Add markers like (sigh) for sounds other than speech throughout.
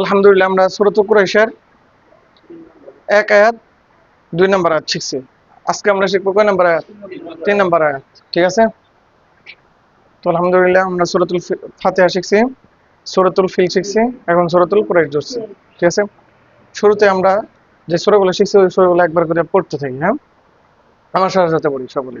আলহামদুলিল্লাহ আমরা সুরত কুরাইশের এক আয়াত, দুই নম্বর আয়াত শিখছি। আজকে আমরা শিখব কয় নম্বর আয়াত? তিন নম্বর আয়াত, ঠিক আছে? তো আলহামদুলিল্লাহ আমরা সুরতুল ফাতিহা শিখছি, সুরতুল ফিল শিখছি, এখন সুরতুল কুরাইশ ঠিক আছে? শুরুতে আমরা যে সুরগুলো শিখছি, ওই সুরগুলো একবার করে পড়তে থাকি হ্যাঁ? আমার সাথে সাথে পড়ি সকলে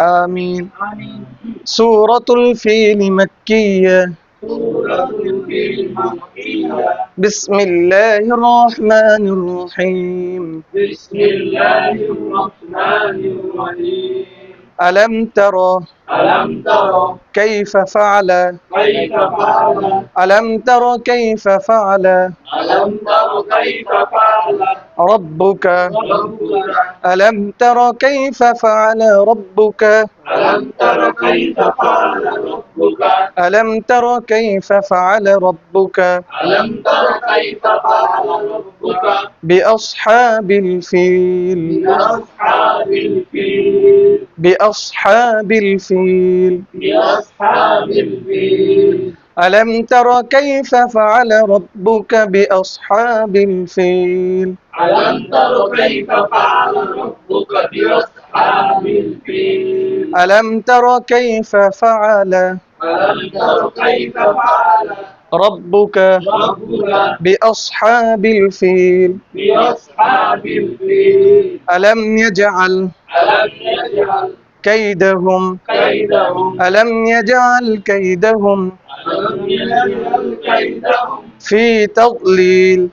آمين. سورة الفيل مكية. بسم الله الرحمن الرحيم. بسم الله الرحمن الرحيم. ألم تر ألم تر كيف فعل؟ كيف فعل؟ ألم تر كيف فعل؟ ألم تر كيف فعل؟ ربك. ألم تر كيف فعل ربك؟ ألم تر كيف فعل ربك؟ ألم تر كيف فعل ربك؟ ألم تر كيف فعل ربك؟ بأصحاب الفيل. بأصحاب الفيل. بأصحاب الفيل. بأصحاب الفيل. ألم تر كيف فعل ربك بأصحاب الفيل؟ ألم تر كيف فعل ربك بأصحاب الفيل؟ ألم تر كيف فعل؟ ألم تر كيف فعل ربك ربك بأصحاب الفيل. بأصحاب الفيل؟ ألم يجعل؟ ألم يجعل؟ كيدهم. ألم يجعل كيدهم. في تضليل.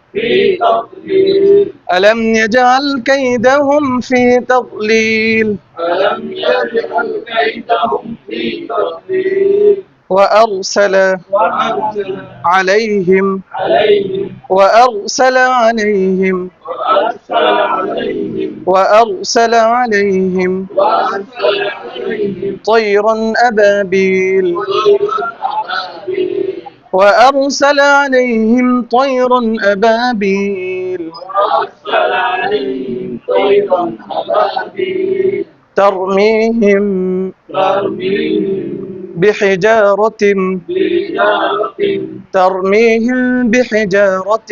ألم يجعل كيدهم في تضليل. ألم يجعل كيدهم في تضليل. وأرسل عليهم. وأرسل عليهم. وأرسل عليهم. وأرسل عليهم طيرا أبابيل. وأرسل عليهم طيرا أبابيل وأرسل عليهم طيرا أبابيل. ترميهم بحجارة. ترميهم بحجارة.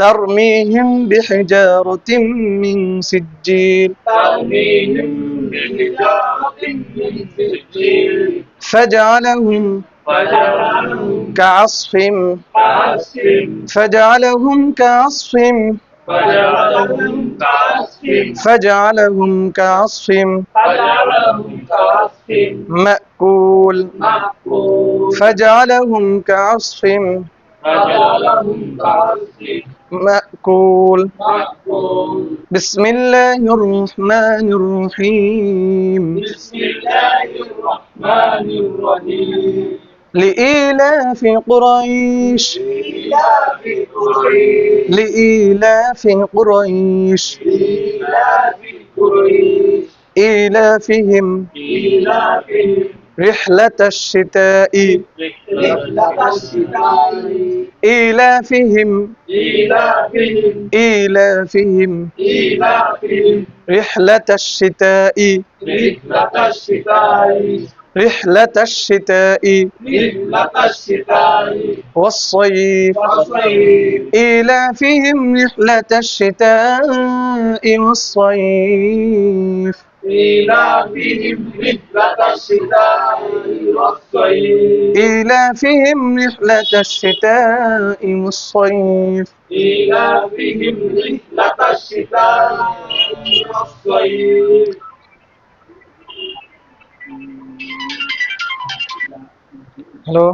ترميهم بحجارة من سجيل. ترميهم بحجارة من سجيل. فجعلهم فجعلهم كعصف كعصف فجعلهم كعصف فجعلهم كعصف فجعلهم كعصف فجعلهم كعصف مأكول. مأكول. فجعلهم كعصف فجعلهم كعصف مأكول. بسم الله الرحمن الرحيم. بسم الله الرحمن الرحيم لإيلاف قريش. إيلاف قريش لإيلاف قريش. إيلاف قريش. إيلافهم. إيلافهم. رحلة الشتاء. إيلافهم. إيلافهم. رحلة الشتاء. رحلة الشتاء. والصيف. إيلافهم رحلة الشتاء والصيف. إيلافهم رحلة الشتاء والصيف إيلافهم رحلة الشتاء والصيف إيلافهم رحلة الشتاء والصيف হ্যালো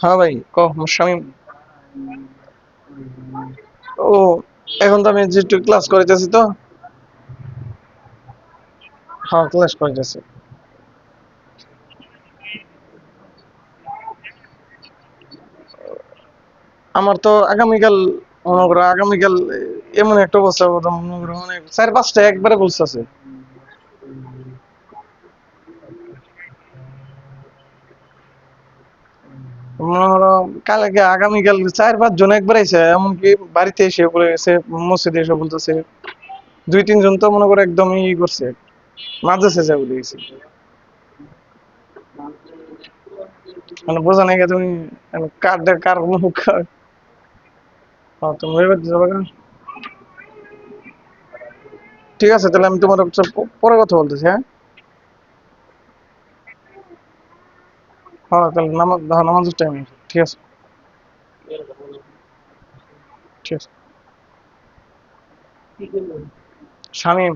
হ্যাঁ ভাই কহ শামিম ও এখন তো আমি যেটু ক্লাস করিতেছি তো হ্যাঁ ক্লাস করিতেছি। আমার তো আগামীকাল মনে করো আগামীকাল এমন একটা অবস্থা হবে, মনে করো মানে চার পাঁচটা একবারে বলতেছে মনে কালকে আগামীকাল চার পাঁচ জন একবার এসে এমনকি বাড়িতে এসে বলে গেছে মসজিদে এসে বলতেছে। দুই তিনজন তো মনে করো একদম ই করছে। মাদ্রাসা যায় বলে গেছে মানে বোঝা নাই তুমি কার কার মুখ। হ্যাঁ তুমি এবার যাবে ঠিক আছে তাহলে আমি তোমার পরে কথা বলতেছি হ্যাঁ? হ্যাঁ তাহলে নামাজ হ্যাঁ, নামাজের টাইম ঠিক আছে। ঠিক আছে। শামিম।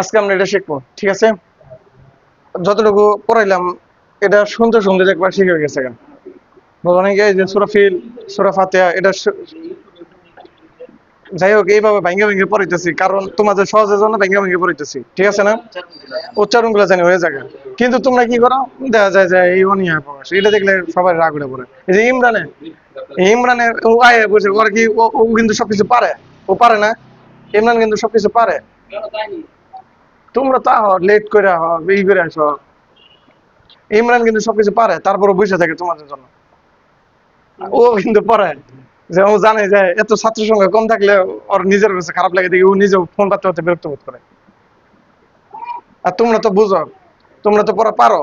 আজকে আমরা এটা শিখব, ঠিক আছে? যতটুকু পড়াইলাম, এটা শুনতে শুনতে একবার শিখে গেছে অনেকে যে সুরাফিল এটা যাই হোক, এইভাবে পড়াইতেছি, কারণ তোমাদের সহজের জন্য পড়াইতেছি, ঠিক আছে না? উচ্চারণগুলো জানি হয়ে যাবে। কিন্তু তোমরা কি করো? দেখা যায় যে এই অনিয়া প্রকাশ, এটা দেখলে সবাই রাগ উঠে পড়ে। এই যে ইমরানে ইমরানে ও আয় বলছে ওরা কি ও কিন্তু সবকিছু পারে? ও পারে না? ইমরান কিন্তু সবকিছু পারে। তোমরা তা লেট করে আহ, ই করে আসো ইমরান কিন্তু সবকিছু পারে তারপরে বসে থাকে তোমাদের জন্য। ও কিন্তু পারে যে ও জানে যে এত ছাত্র সংখ্যা কম থাকলে ওর নিজের কাছে খারাপ লাগে দেখি ও নিজেও ফোন পাতে পাতে বিরক্ত বোধ করে। আর তোমরা তো বুঝো তোমরা তো পড়া পারো।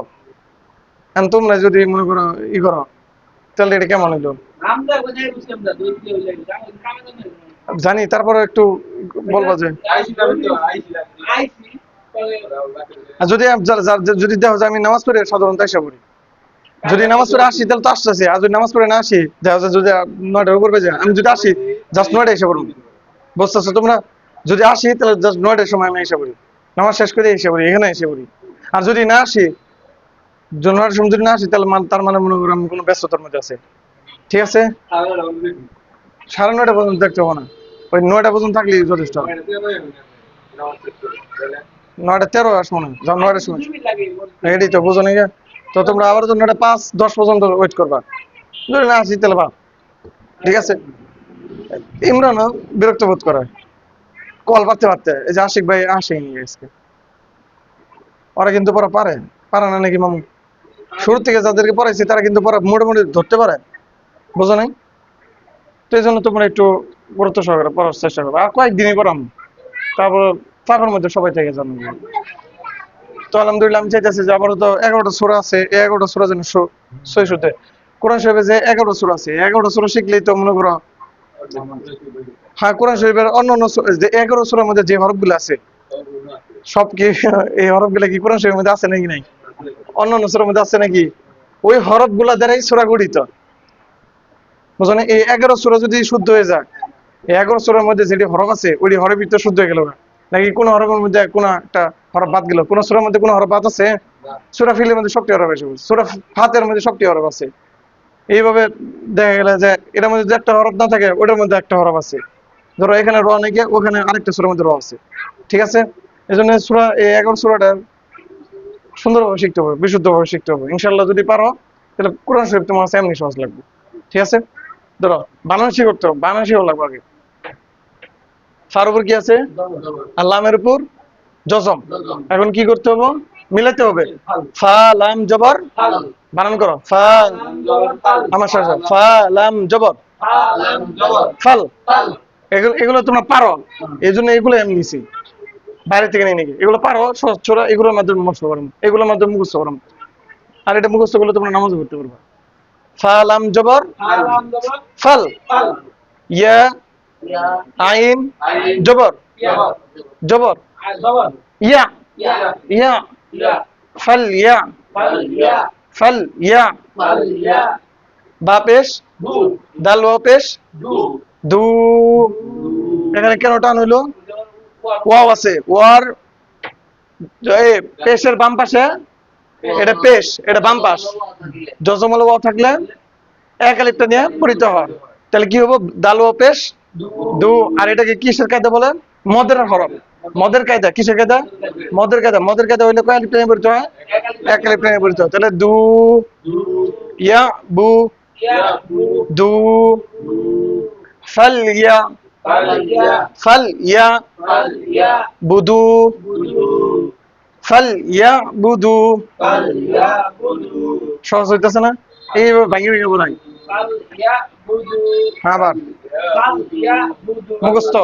এখন তোমরা যদি মনে করো ই করো তাহলে এটা কেমন হইল? জানি তারপরে একটু বলব যে আর যদি যদি দেখো আমি নামাজ পড়ে সাধারণত এসে পড়ি। যদি নামাজ পড়ে আসি, তাহলে তো আসতেছে। আর যদি নামাজ পড়ে না আসি দেখা যায় যদি নয়টার উপর বেজে আমি যদি আসি জাস্ট নয়টা এসে পড়ব। বুঝতেছো তোমরা? যদি আসি, তাহলে জাস্ট নয়টার সময় আমি এসে পড়ি। নামাজ শেষ করে এসে পড়ি, এখানে এসে পড়ি। আর যদি না আসি নয়টার সময় যদি না আসি, তাহলে তার মানে মনে করো আমি কোনো ব্যস্ততার মধ্যে আছে। ঠিক আছে? সাড়ে নয়টা পর্যন্ত দেখতে হব না। ওই নয়টা পর্যন্ত থাকলেই যথেষ্ট নয়টা তেরো আসব না যখন নয়টার সময়। তো বুঝো নাকি তো তোমরা আবার জন্য একটা পাঁচ, দশ পর্যন্ত ওয়েট করবা। না আসি তাহলে ঠিক আছে? ইমরানও বিরক্ত বোধ করে। কল পারতে পারতে এই যে আশিক ভাই আসেনি আজকে। ওরা কিন্তু পরে পারে। পারে না নাকি মামু? শুরু থেকে যাদেরকে পড়াইছি, তারা কিন্তু পরে মোটামুটি ধরতে পারে। বুঝো নাই? তো এই জন্য তোমরা একটু গুরুত্ব সহকারে পড়ার চেষ্টা করবে। আর কয়েকদিনই পড়াম। তারপর তারপর মধ্যে সবাই থেকে জানবে তো আলহামদুলিল্লাহ আমি চাইতেছি যে আবারও তো এগারোটা সুরা আছে এগারোটা সুরা যেন সই সুতে কোরআন শরীফে যে এগারোটা সুরা আছে এগারোটা সুরা শিখলেই তো মনে করো হ্যাঁ কোরআন শরীফের অন্য অন্য এগারো সুরার মধ্যে যে হরফগুলো আছে, সব কি (laughs) এই হরফগুলো কি কোরআন শরীফের মধ্যে আছে নাকি নাই? অন্য অন্য সুরার মধ্যে আছে নাকি? ওই হরফগুলা দ্বারাই সুরা গঠিত। বুঝলেন? এই এগারো সুরা যদি শুদ্ধ হয়ে এই এগারো সুরার মধ্যে যেটি হরফ আছে ওই হরফই তো শুদ্ধ হয়ে গেল না নাকি কোন হরফের মধ্যে কোনো একটা হরফ বাদ গেল? কোন সুরার মধ্যে কোনো হরফ বাদ আছে? সুরা ফিলের মধ্যে সবটি হরফ আছে। সুরা ফাতের মধ্যে সবটি হরফ আছে। এইভাবে দেখা গেল যে এটার মধ্যে যে একটা হরফ না থাকে, ওটার মধ্যে একটা হরফ আছে। ধরো এখানে র নাকি, ওখানে আরেকটা সুরার মধ্যে র আছে। ঠিক আছে? এই জন্য সুরা, এই এগারো সুরাটা সুন্দরভাবে শিখতে হবে, বিশুদ্ধভাবে শিখতে হবে। ইনশাল্লাহ যদি পারো, তাহলে কোরআন শরীফ তোমার কাছে এমনি সহজ লাগবে। ঠিক আছে? ধরো বানানসি করতে হবে বানানসিও লাগবে আগে। ফার উপর কি আছে? আর লামের উপর? জজম। এখন কি করতে হবে? মিলাতে হবে। ফা লাম জবর? বানান করো। ফা আমার সাথে। ফা লাম জবর। ফাল। এগুলো এগুলো তোমরা পারো। এই জন্য এগুলো আমি নিছি। বাইরে থেকে নিয়ে নাকি এগুলো পারো ছোড়া এগুলোর মাধ্যমে মুখস্থ করো। এগুলোর মাধ্যমে মুখস্থ করো। আর এটা মুখস্থ করলে তোমরা নামাজ পড়তে পারবে। ফা লাম জবর? ফাল। ইয়া আইন জবর জবর ইয়া ইয়া ফাল ইয়া ফাল ইয়া ওয়া দু এখানে কেন টান হইল? ওয়াও আছে। ওয়ার পেশের বাম পাশে। এটা পেশ, এটা বাম পাশ। জজমল ওয়াও থাকলে এক আলিফটা নিয়ে পড়িতে হয়। তাহলে কি হব দাল ও পেশ দু আর এটাকে কিসের কায়দা বলে মদের হরফ মদের কায়দা কিসের কায়দা? মদের কায়দা। মদের কায়দা হইলে কয় নিয়ে পড়িতে হয়? এক পড়িতে হয়। তাহলে দু ইয়া বু দু ফাল ইয়া ফাল ইয়া বুদু ফাল ইয়া বুদু। সহজ হইতেছে না? এইভাবে ভাঙি ভেঙে বলাই। হ্যাঁ আবার। মুখস্থ।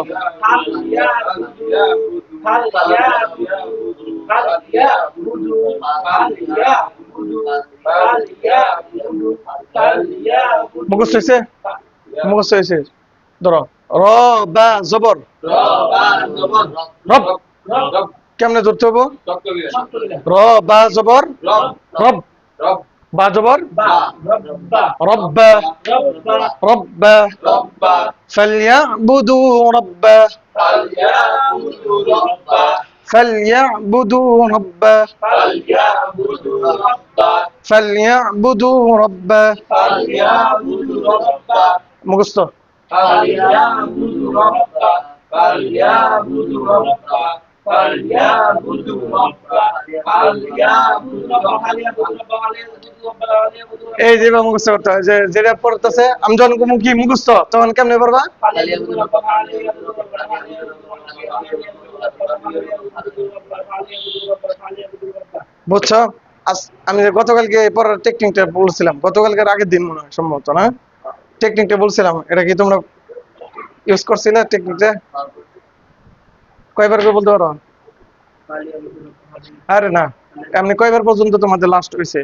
মুখস্থ হয়েছে? মুখস্থ হয়েছে। ধরো। র, বা, জবর। রব। কেমনে ধরতে হব র, বা, জবর। রব। বা জবর রব রব فليعبدوا ربه فليعبدوا ربه فليعبدوا ربه মুখস্থ এই যে মুখস্থ করতে হয় যে যেটা পড়তেছে আমি যখন কমু কি মুখস্থ তখন কেমনে পারবা বুঝছ আমি গতকালকে পড়ার টেকনিকটা বলছিলাম গতকালকে আগের দিন মনে হয় সম্ভবত না টেকনিকটা বলছিলাম এটা কি তোমরা ইউজ করছিলে টেকনিকটা কয়বার করে বলতে পারো? আরে না এমনি কয়বার পর্যন্ত তোমাদের লাস্ট হয়েছে?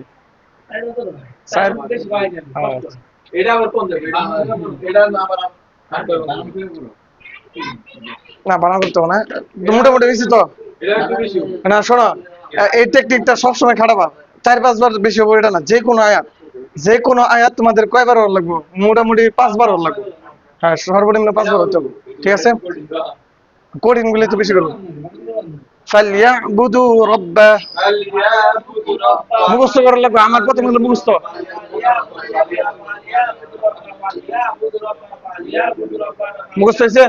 স্যার? এটা আবার কোন এটা না আবার না বানান করতে না। মোটামুটি বেশি তো না শোনো এই টেকনিকটা সবসময় খাটাবা। চার পাঁচবার বেশি হবে এটা না যে কোনো আয়াত যে কোনো আয়াত তোমাদের কয়বার লাগবে? মোটামুটি পাঁচবার লাগবে। হ্যাঁ সর্বনিম্ন পাঁচবার হতে হবে। ঠিক আছে? কঠিন গুলি তো বেশি করব। মুখস্থ করার লাগবে, আমার প্রথম হলো মুখস্থ। মুখস্থ হয়েছে?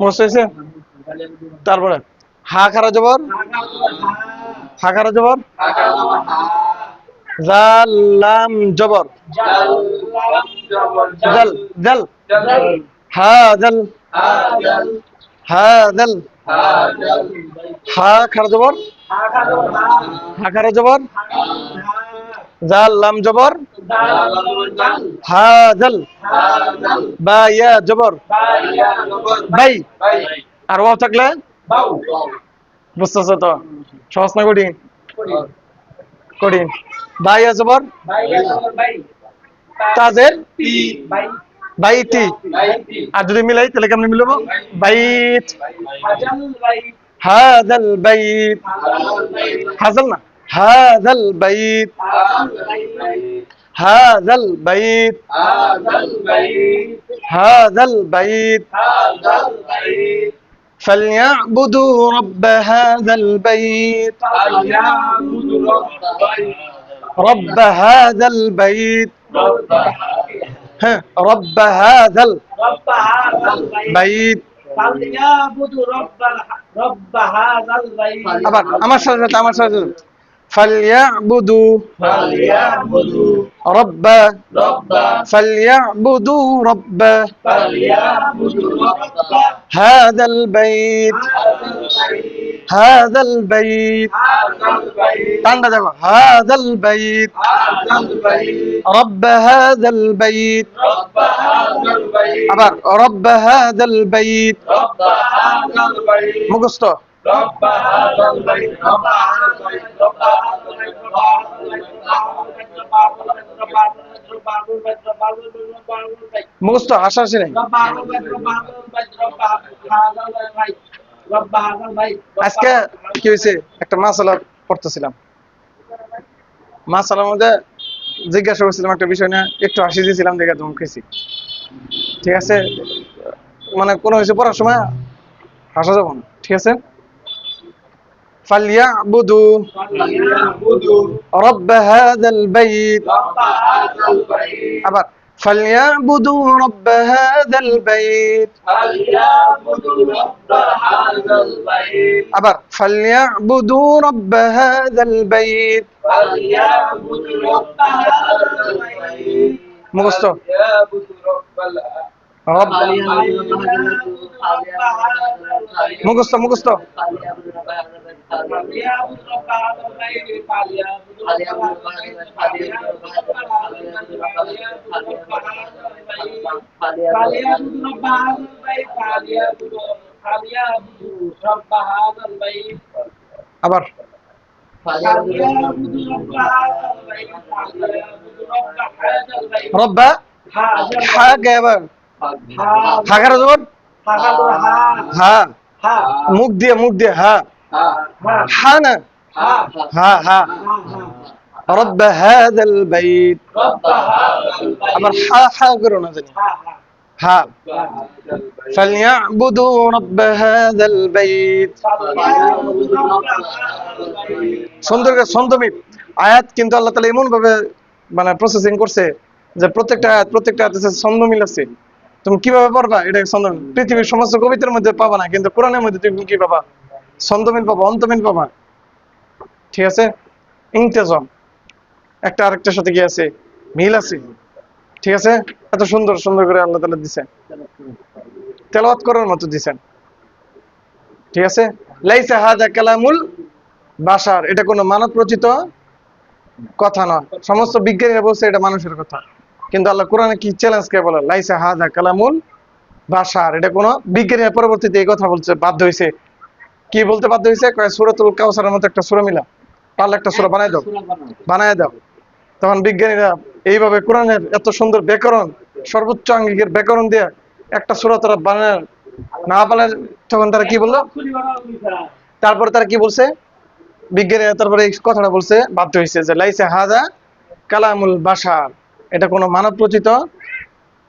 মুখস্থ হয়েছে? তারপরে, হা খারা জবর? হা খারা জবর? জাল, লাম, জবর। জাল জাল। হা, জাল। হা জাল হা খারা জবর। হা খারা জবর। জাল, লাম জবর। হা জাল। বা ইয়া জবর। বাই। আর ওয়াও থাকলে? বুঝতেছো তো? সহজ না কঠিন? কঠিন। বা ইয়া জবর। তাজের? বাইতি আর যদি মিলাই তাহলে কেমন মিলবো বাইত হাজাল বাইত হাজাল না হাজাল বাইত হাজাল বাইত হাজাল বাইত فليعبدوا رب هذا البيت رب هذا البيت ها رب هذا البيت فليعبدوا رب رب هذا البيت আবার আমার সাথে সাথে আমার সাথে সাথে। فليعبدوا فليعبدوا رب رب فليعبدوا رب فليعبدوا رب هذا البيت هذا البيت هذا البيت. هذا البيت هذا البيت. رب هذا البيت. رب هذا البيت رب هذا البيت. رب هذا البيت رب هذا البيت رب هذا البيت মুখস্থ হাসাহাসি سنين আজকে কি হয়েছে একটা মাসালা পড়তেছিলাম মাসালার মধ্যে জিজ্ঞাসা করছিলাম একটা বিষয় না একটু হাসি দিয়েছিলাম দেখে তুমি খেয়েছি ঠিক আছে মানে কোনো কিছু পড়ার সময় হাসা যাবো না ঠিক আছে فليعبدوا فليعبدوا رب هذا البيت رب هذا البيت আবার فليعبدوا رب هذا البيت فليعبدوا رب هذا البيت আবার ফালিয়াবুদু রব্ব হাযাল বাইত ফালিয়াবুদু রব্ব হাযাল বাইত মুখস্থ মুখস্থ মুখস্থ ফালিয়াবুদু রব্ব হাযাল বাইত فليعبدوا رب هذا البيت أبر. فليعبدوا رب هذا البيت فليعبدوا رب هذا البيت رب حاجة يا بابا حاجة رزقون হ্যাঁ ها ها মুখ দিয়ে ها ها. ها ها ها. رب هذا البيت. رب هذا البيت. আমার হা হা ها হা ها فليعبدوا رب هذا البيت فليعبدوا رب هذا البيت সুন্দর করে ছন্দমিত আয়াত কিন্তু আল্লাহ তালা এমন ভাবে মানে প্রসেসিং করছে যে প্রত্যেকটা আয়াত প্রত্যেকটা আয়াত ছন্দ মিল আছে তুমি কিভাবে পড়বা এটা ছন্দ মিল। পৃথিবীর সমস্ত কবিতার মধ্যে পাবা না কিন্তু কোরআনের মধ্যে তুমি কি পাবা ছন্দমিল পাবা অন্তমিল পাবা ঠিক আছে ইংতেজম একটা আরেকটার সাথে কি আছে মিল আছে ঠিক আছে? এত সুন্দর সুন্দর করে আল্লাহ তালা দিছেন। তেলাওয়াত করার মতো দিছেন। ঠিক আছে? লাইসা হাজা কালামুল বাসার এটা কোনো মানব রচিত কথা নয়। সমস্ত বিজ্ঞানীরা বলছে এটা মানুষের কথা। কিন্তু আল্লাহ কোরআনে কি চ্যালেঞ্জ কে বলে? লাইসা হাজা কালামুল বাসার এটা কোনো বিজ্ঞানীরা পরবর্তীতে এই কথা বলছে বাধ্য হয়েছে। কি বলতে বাধ্য হয়েছে? সুরাতুল কাউসারের মতো একটা সুরা মিলা। পারলে একটা সুরা বানাই দাও। বানায় দাও। তখন বিজ্ঞানীরা এইভাবে কোরআনের এত সুন্দর ব্যাকরণ, সর্বোচ্চ আঙ্গিকের ব্যাকরণ দিয়ে একটা সুরা তারা বানায়, না পারে তখন তারা কি বলল? তারপর তারা কি বলছে? বিজ্ঞানীরা তারপরে এই কথাটা বলছে, বাধ্য হয়েছে যে, লাইসে হাজা কালামুল বাসার এটা কোনো মানব রচিত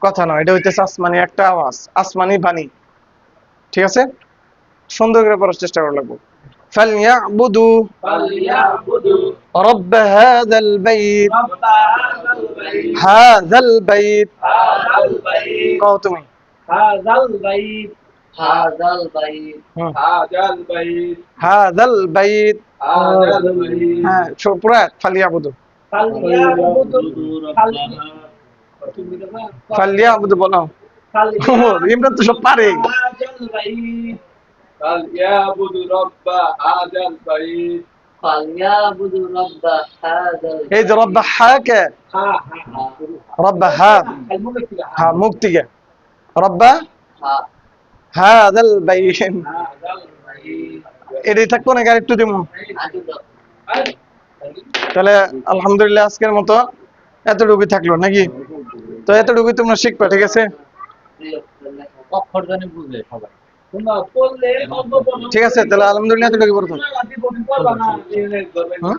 কথা নয়, এটা হইতেছে আসমানি একটা আওয়াজ, আসমানি বাণী। ঠিক আছে? সুন্দর করে পড়ার চেষ্টা করা লাগবো। فليعبدوا رب هذا البيت رب هذا البيت هذا البيت هذا البيت কও তুমি هذا البيت هذا البيت হুম। هذا البيت هذا البيت هذا البيت হ্যাঁ সব পুরো এক, ফালিয়াবুদু فليعبدوا ফালিয়াবুদু বলো (laughs) ইমরান তো সব পারে এই যে রব্বা হা কে রব্বা হা হা। মুক্তি কে রব্বা এটাই থাকব নাকি আরেকটু দিব তাহলে আলহামদুলিল্লাহ আজকের মতো এতটুকুই থাকল নাকি? তো এতটুকুই তোমরা শিখবে ঠিক আছে? বুঝলে সবাই। ঠিক আছে তাহলে আলহামদুলিল্লাহ তুমি কি হুম?